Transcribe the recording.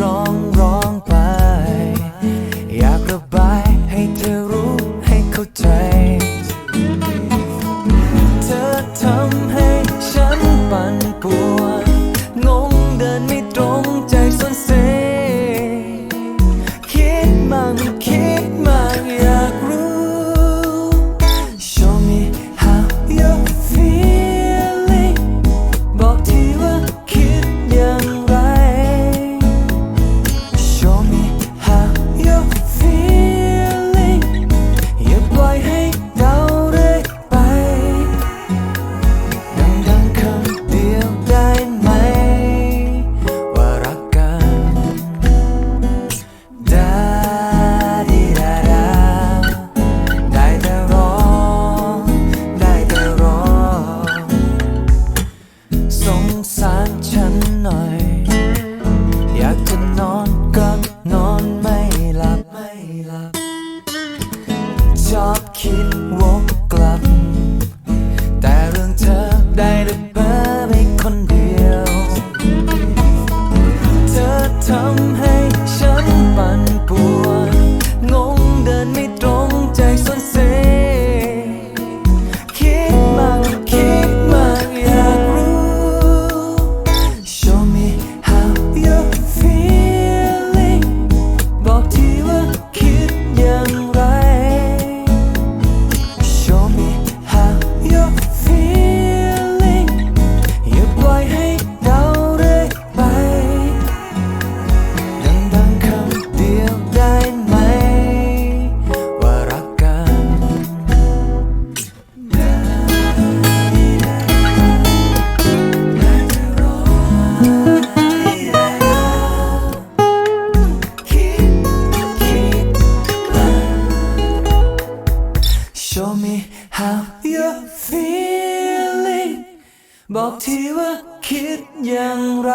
ร้องร้อง Stop kid won't how you feeling บอกทีว่าคิดอย่างไร